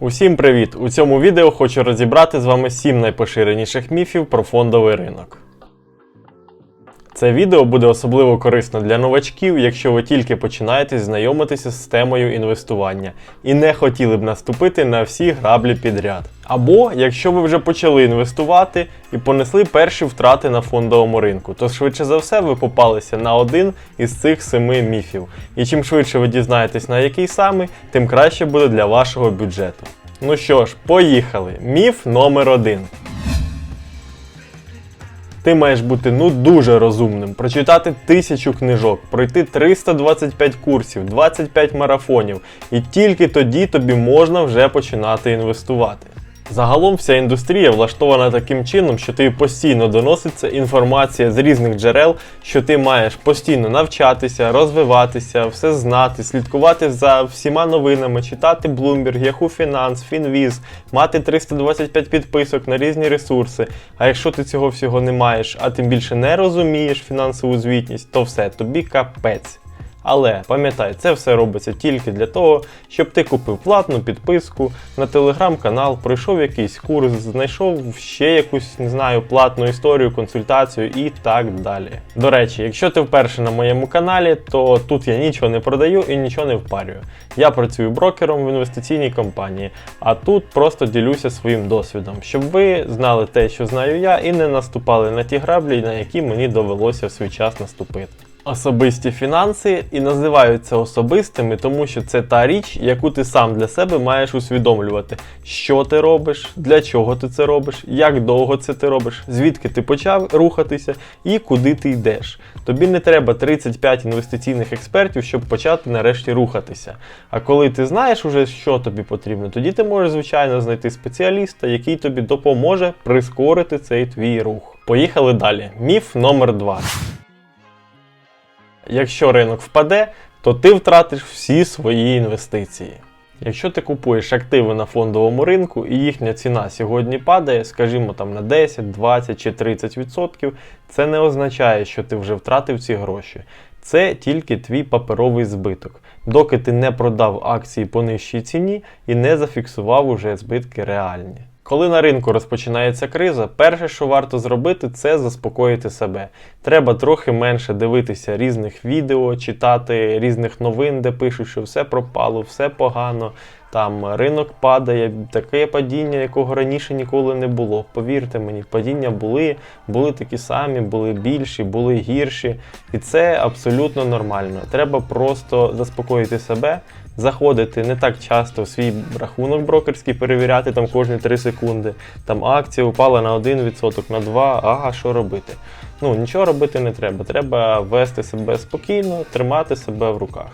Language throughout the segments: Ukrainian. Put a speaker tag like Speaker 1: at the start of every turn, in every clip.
Speaker 1: Усім привіт! У цьому відео хочу розібрати з вами 7 найпоширеніших міфів про фондовий ринок. Це відео буде особливо корисно для новачків, якщо ви тільки починаєте знайомитися з темою інвестування і не хотіли б наступити на всі граблі підряд. Або якщо ви вже почали інвестувати і понесли перші втрати на фондовому ринку, то швидше за все ви попалися на один із цих семи міфів. І чим швидше ви дізнаєтесь на який саме, тим краще буде для вашого бюджету. Ну що ж, поїхали. Міф номер один. Ти маєш бути ну дуже розумним, прочитати тисячу книжок, пройти 325 курсів, 25 марафонів, і тільки тоді тобі можна вже починати інвестувати. Загалом вся індустрія влаштована таким чином, що тобі постійно доноситься інформація з різних джерел, що ти маєш постійно навчатися, розвиватися, все знати, слідкувати за всіма новинами, читати Bloomberg, Yahoo Finance, FinViz, мати 325 підписок на різні ресурси. А якщо ти цього всього не маєш, а тим більше не розумієш фінансову звітність, то все, тобі капець. Але пам'ятай, це все робиться тільки для того, щоб ти купив платну підписку на телеграм-канал, пройшов якийсь курс, знайшов ще якусь, не знаю, платну історію, консультацію і так далі. До речі, якщо ти вперше на моєму каналі, то тут я нічого не продаю і нічого не впарюю. Я працюю брокером в інвестиційній компанії, а тут просто ділюся своїм досвідом, щоб ви знали те, що знаю я, і не наступали на ті граблі, на які мені довелося в свій час наступити. Особисті фінанси і називаються особистими, тому що це та річ, яку ти сам для себе маєш усвідомлювати, що ти робиш, для чого ти це робиш, як довго це ти робиш, звідки ти почав рухатися і куди ти йдеш. Тобі не треба 35 інвестиційних експертів, щоб почати нарешті рухатися. А коли ти знаєш уже, що тобі потрібно, тоді ти можеш, звичайно, знайти спеціаліста, який тобі допоможе прискорити цей твій рух. Поїхали далі. Міф номер 2 якщо ринок впаде, то ти втратиш всі свої інвестиції. Якщо ти купуєш активи на фондовому ринку і їхня ціна сьогодні падає, скажімо там на 10, 20 чи 30%, це не означає, що ти вже втратив ці гроші. Це тільки твій паперовий збиток, доки ти не продав акції по нижчій ціні і не зафіксував уже збитки реальні. Коли на ринку розпочинається криза, перше, що варто зробити, це заспокоїти себе. Треба трохи менше дивитися різних відео, читати різних новин, де пишуть, що все пропало, все погано. Там ринок падає, таке падіння, якого раніше ніколи не було. Повірте мені, падіння були, були такі самі, були більші, були гірші. І це абсолютно нормально. Треба просто заспокоїти себе, заходити не так часто в свій рахунок брокерський, перевіряти там кожні 3 секунди. Там акція упала на 1%, на 2%, ага, що робити? Ну, нічого робити не треба. Треба вести себе спокійно, тримати себе в руках.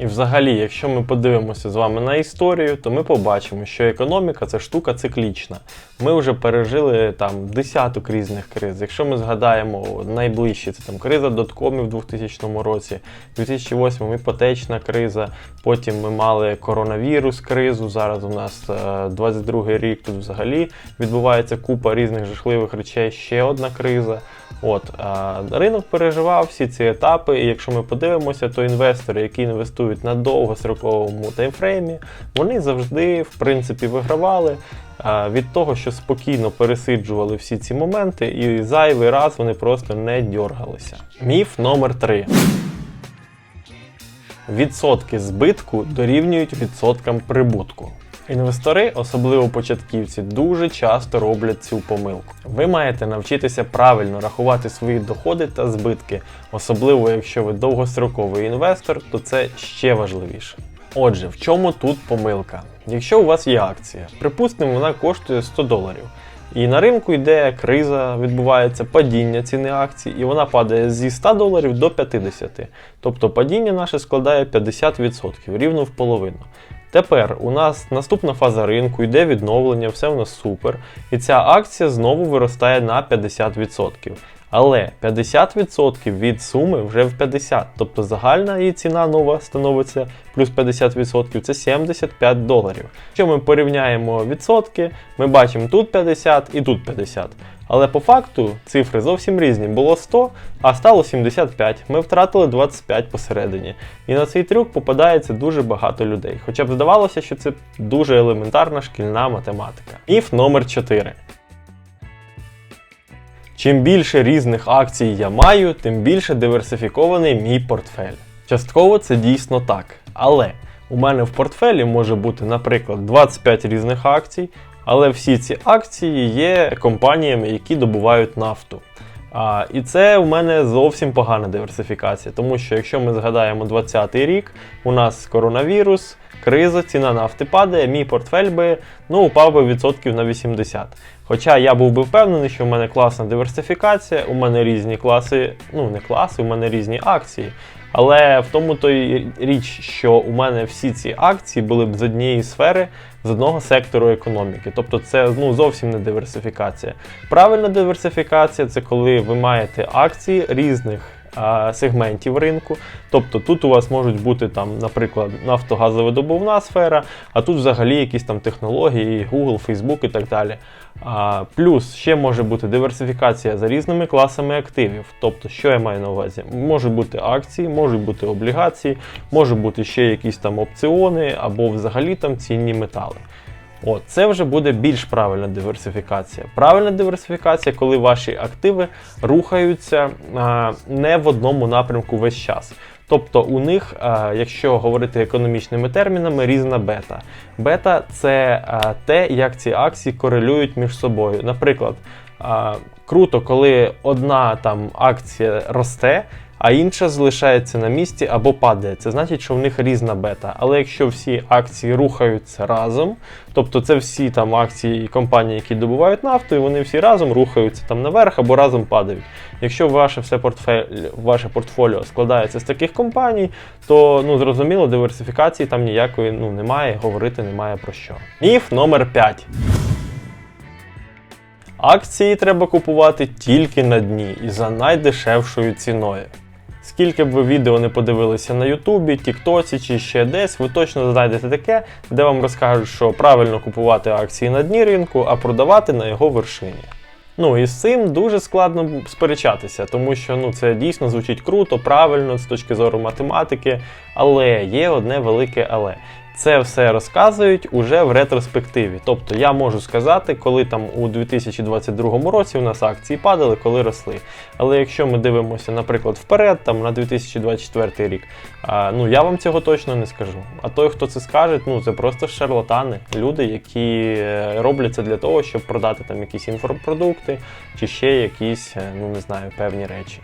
Speaker 1: І взагалі, якщо ми подивимося з вами на історію, то ми побачимо, що економіка це штука циклічна. Ми вже пережили там десяток різних криз. Якщо ми згадаємо найближчі, це там криза доткомів в 2000 році, 2008 іпотечна криза, потім ми мали коронавірус кризу. Зараз у нас 22 рік тут взагалі відбувається купа різних жахливих речей, ще одна криза. От ринок переживав всі ці етапи, і якщо ми подивимося, то інвестори, які інвестують на довгостроковому таймфреймі, вони завжди в принципі вигравали. Від того, що спокійно пересиджували всі ці моменти, і зайвий раз вони просто не дьоргалися. Міф номер 3 Відсотки збитку дорівнюють відсоткам прибутку. Інвестори, особливо початківці, дуже часто роблять цю помилку. Ви маєте навчитися правильно рахувати свої доходи та збитки, особливо якщо ви довгостроковий інвестор, то це ще важливіше. Отже, в чому тут помилка? Якщо у вас є акція, припустимо, вона коштує 100 доларів. І на ринку йде криза, відбувається падіння ціни акцій, і вона падає зі 100 доларів до 50. Тобто падіння наше складає 50%, рівно в половину. Тепер у нас наступна фаза ринку, йде відновлення, все в нас супер. І ця акція знову виростає на 50%. Але 50% від суми вже в 50, тобто загальна її ціна нова становиться плюс 50%, це 75 доларів. Якщо ми порівняємо відсотки, ми бачимо тут 50 і тут 50. Але по факту цифри зовсім різні. Було 100, а стало 75. Ми втратили 25 посередині. І на цей трюк попадається дуже багато людей. Хоча б здавалося, що це дуже елементарна шкільна математика. Міф номер 4. Чим більше різних акцій я маю, тим більше диверсифікований мій портфель. Частково це дійсно так. Але у мене в портфелі може бути, наприклад, 25 різних акцій, але всі ці акції є компаніями, які добувають нафту. А, і це у мене зовсім погана диверсифікація, тому що якщо ми згадаємо 20-й рік, у нас коронавірус, криза, ціна нафти падає, мій портфель би ну, упав би відсотків на 80. Хоча я був би впевнений, що в мене класна диверсифікація, у мене різні класи, ну не класи, у мене різні акції. Але в тому то й річ, що у мене всі ці акції були б з однієї сфери, з одного сектору економіки. Тобто це ну, зовсім не диверсифікація. Правильна диверсифікація це коли ви маєте акції різних сегментів ринку. Тобто тут у вас можуть бути там, наприклад, нафтогазовидобувна сфера, а тут взагалі якісь там технології, Google, Facebook і так далі. А, Плюс ще може бути диверсифікація за різними класами активів. Тобто, що я маю на увазі? Можуть бути акції, можуть бути облігації, можуть бути ще якісь там опціони або взагалі там цінні метали. От, це вже буде більш правильна диверсифікація. Правильна диверсифікація, коли ваші активи рухаються а, не в одному напрямку весь час. Тобто у них, а, якщо говорити економічними термінами, різна бета. Бета це а, те, як ці акції корелюють між собою. Наприклад, круто, коли одна там акція росте, а інша залишається на місці або падає. Це значить, що в них різна бета. Але якщо всі акції рухаються разом, тобто це всі там акції і компанії, які добувають нафту, і вони всі разом рухаються там наверх або разом падають. Якщо ваше все портфель, ваше портфоліо складається з таких компаній, то ну зрозуміло, диверсифікації там ніякої ну немає, говорити немає про що. Міф номер 5. Акції треба купувати тільки на дні і за найдешевшою ціною. Скільки б ви відео не подивилися на Ютубі, Тіктоці чи ще десь, ви точно знайдете таке, де вам розкажуть, що правильно купувати акції на дні ринку, а продавати на його вершині. Ну і з цим дуже складно сперечатися, тому що ну, це дійсно звучить круто, правильно з точки зору математики, але є одне велике але. Це все розказують уже в ретроспективі. Тобто я можу сказати, коли там у 2022 році у нас акції падали, коли росли. Але якщо ми дивимося, наприклад, вперед, там на 2024 рік, а, ну я вам цього точно не скажу. А той, хто це скаже, ну це просто шарлатани, люди, які е, роблять це для того, щоб продати там якісь інфопродукти чи ще якісь, е, ну не знаю, певні речі.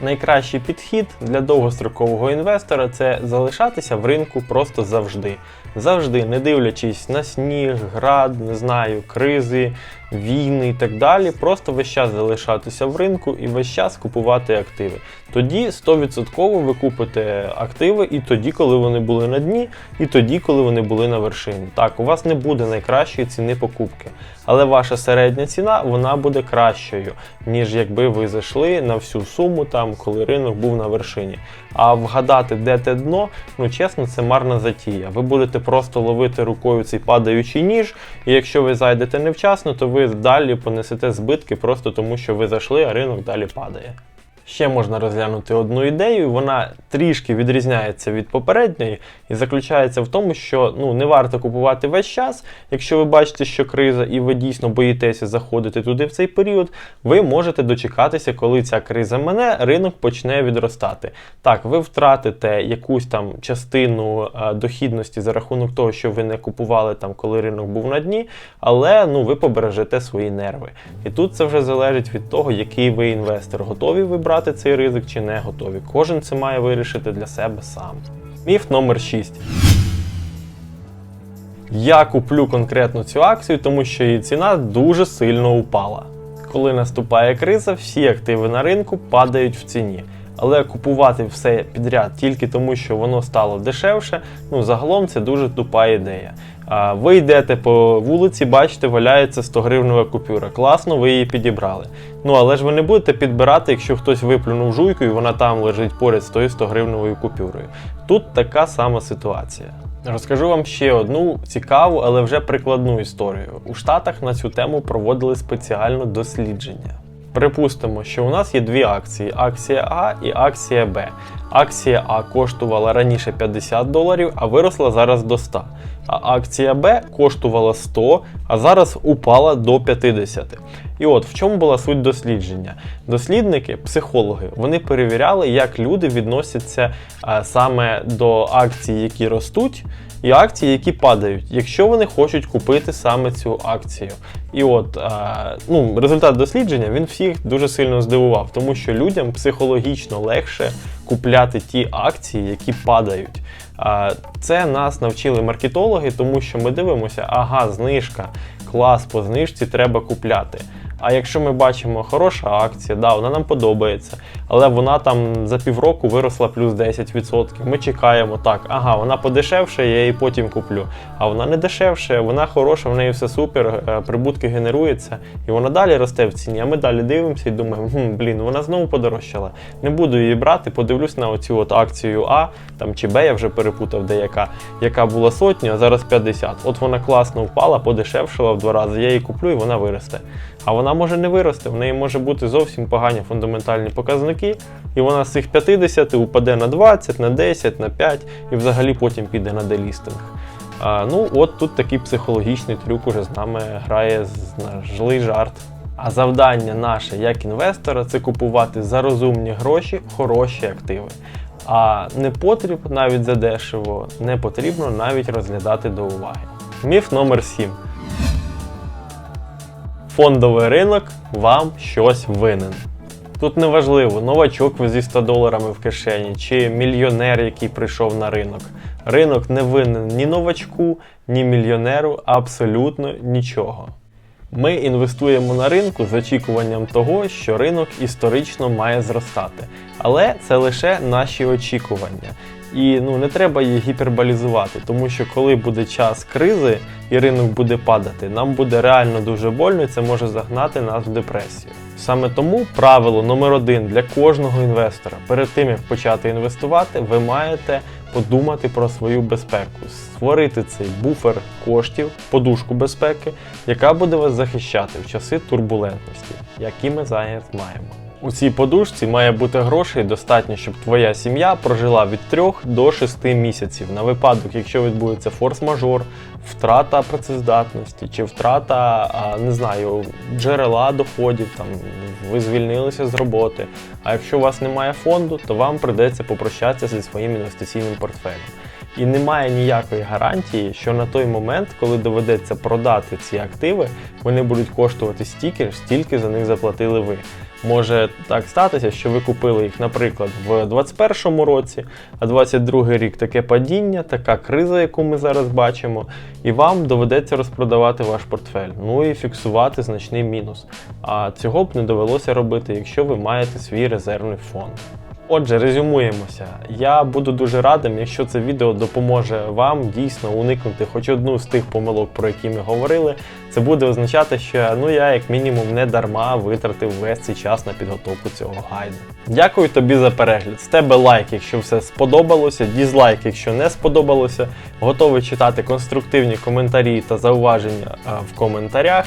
Speaker 1: Найкращий підхід для довгострокового інвестора це залишатися в ринку просто завжди. Завжди, не дивлячись на сніг, град, не знаю, кризи, війни і так далі. Просто весь час залишатися в ринку і весь час купувати активи. Тоді 100% ви купите активи і тоді, коли вони були на дні, і тоді, коли вони були на вершині. Так, у вас не буде найкращої ціни покупки, але ваша середня ціна вона буде кращою, ніж якби ви зайшли на всю суму, там, коли ринок був на вершині. А вгадати, де те дно, ну чесно, це марна затія. Ви будете просто ловити рукою цей падаючий ніж, і якщо ви зайдете невчасно, то ви далі понесете збитки просто тому, що ви зайшли, а ринок далі падає. Ще можна розглянути одну ідею, вона трішки відрізняється від попередньої і заключається в тому, що ну, не варто купувати весь час. Якщо ви бачите, що криза, і ви дійсно боїтеся заходити туди в цей період, ви можете дочекатися, коли ця криза мене, ринок почне відростати. Так, ви втратите якусь там частину а, дохідності за рахунок того, що ви не купували там, коли ринок був на дні, але ну, ви побережете свої нерви. І тут це вже залежить від того, який ви інвестор, готові ви брати цей ризик чи не готові. Кожен це має вирішити для себе сам. Міф номер 6. Я куплю конкретно цю акцію, тому що її ціна дуже сильно упала. Коли наступає криза, всі активи на ринку падають в ціні. Але купувати все підряд тільки тому, що воно стало дешевше, ну загалом це дуже тупа ідея. Ви йдете по вулиці, бачите, валяється 100 гривнева купюра. Класно, ви її підібрали. Ну але ж ви не будете підбирати, якщо хтось виплюнув жуйку і вона там лежить поряд з тою 100 гривневою купюрою. Тут така сама ситуація. Розкажу вам ще одну цікаву, але вже прикладну історію. У Штатах на цю тему проводили спеціально дослідження. Припустимо, що у нас є дві акції: акція А і акція Б. Акція А коштувала раніше 50 доларів, а виросла зараз до 100. А акція Б коштувала 100, а зараз упала до 50. І от в чому була суть дослідження? Дослідники, психологи, вони перевіряли, як люди відносяться саме до акцій, які ростуть, і акцій, які падають, якщо вони хочуть купити саме цю акцію. І от ну, результат дослідження він всіх дуже сильно здивував, тому що людям психологічно легше купляти ті акції, які падають. Це нас навчили маркетологи, тому що ми дивимося, ага, знижка, клас по знижці треба купляти. А якщо ми бачимо хороша акція, да, вона нам подобається, але вона там за півроку виросла плюс 10%. Ми чекаємо так, ага, вона подешевше, я її потім куплю. А вона не дешевше, вона хороша, в неї все супер, е, прибутки генеруються, і вона далі росте в ціні. А ми далі дивимося і думаємо, хм, блін, вона знову подорожчала. Не буду її брати, подивлюсь на оцю от акцію А там чи Б, я вже перепутав деяка, яка була сотня, а зараз 50. От вона класно впала, подешевшила в два рази. Я її куплю і вона виросте. А вона може не вирости, в неї може бути зовсім погані фундаментальні показники, і вона з цих 50 упаде на 20, на 10, на 5 і взагалі потім піде на делістинг. А, ну, от тут такий психологічний трюк уже з нами грає злий жарт. А завдання наше як інвестора це купувати за розумні гроші хороші активи. А не потріб навіть за дешево, не потрібно навіть розглядати до уваги. Міф номер 7 фондовий ринок вам щось винен. Тут неважливо, новачок ви зі 100 доларами в кишені чи мільйонер, який прийшов на ринок. Ринок не винен ні новачку, ні мільйонеру, абсолютно нічого. Ми інвестуємо на ринку з очікуванням того, що ринок історично має зростати. Але це лише наші очікування. І ну не треба її гіперболізувати, тому що коли буде час кризи і ринок буде падати, нам буде реально дуже больно, і це може загнати нас в депресію. Саме тому правило номер один для кожного інвестора перед тим як почати інвестувати, ви маєте подумати про свою безпеку, створити цей буфер коштів, подушку безпеки, яка буде вас захищати в часи турбулентності, які ми зараз маємо. У цій подушці має бути грошей достатньо, щоб твоя сім'я прожила від 3 до 6 місяців на випадок, якщо відбудеться форс-мажор, втрата працездатності чи втрата, не знаю, джерела доходів, там ви звільнилися з роботи. А якщо у вас немає фонду, то вам придеться попрощатися зі своїм інвестиційним портфелем. І немає ніякої гарантії, що на той момент, коли доведеться продати ці активи, вони будуть коштувати стільки стільки за них заплатили ви. Може так статися, що ви купили їх, наприклад, в 2021 році, а 22 рік таке падіння, така криза, яку ми зараз бачимо, і вам доведеться розпродавати ваш портфель, ну і фіксувати значний мінус. А цього б не довелося робити, якщо ви маєте свій резервний фонд. Отже, резюмуємося. Я буду дуже радим, якщо це відео допоможе вам дійсно уникнути хоч одну з тих помилок, про які ми говорили. Це буде означати, що ну я як мінімум не дарма витратив весь цей час на підготовку цього гайду. Дякую тобі за перегляд. З тебе лайк, якщо все сподобалося, дізлайк, якщо не сподобалося. Готовий читати конструктивні коментарі та зауваження а, в коментарях.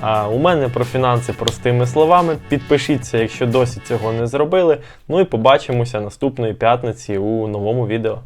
Speaker 1: А, у мене про фінанси простими словами. Підпишіться, якщо досі цього не зробили. Ну і побачимося наступної п'ятниці у новому відео.